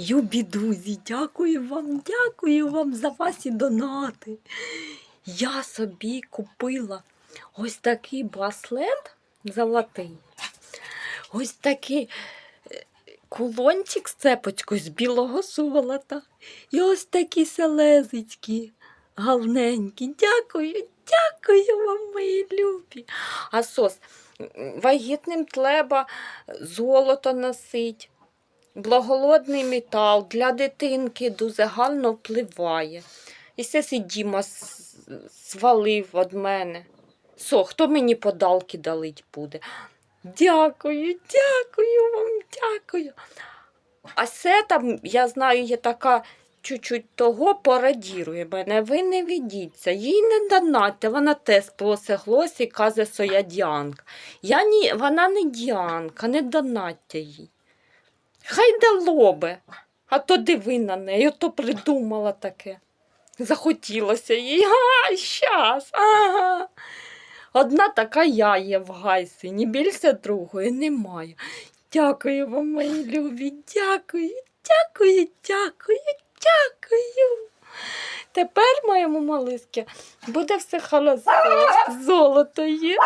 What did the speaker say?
Юбі друзі, дякую вам, дякую вам за ваші донати. Я собі купила ось такий браслет золотий. Ось такий е, кулончик з цепочкою з білого золота. І ось такі селезочки галненькі. Дякую, дякую вам, мої любі. А сос, вагітним треба золото носить. Благолодний метал для дитинки дуже гарно впливає. І це Діма свалив від мене. Со, хто мені подалки далить буде? Дякую, дякую вам, дякую. А це там, я знаю, є така чуть-чуть того порадірує мене. Ви не ведіться, їй не донатьте, вона теж просить і каже, що я діанка. Я ні, вона не діанка, не донатьте їй. Хай дало би, а то диви на неї, то придумала таке. Захотілося їй. А, щас. Ага. Одна така я є в гайсі, ні більше другої немає. Дякую вам, мої любі, дякую, дякую, дякую, дякую. Тепер моєму малиськи буде все хорошо. Золото є.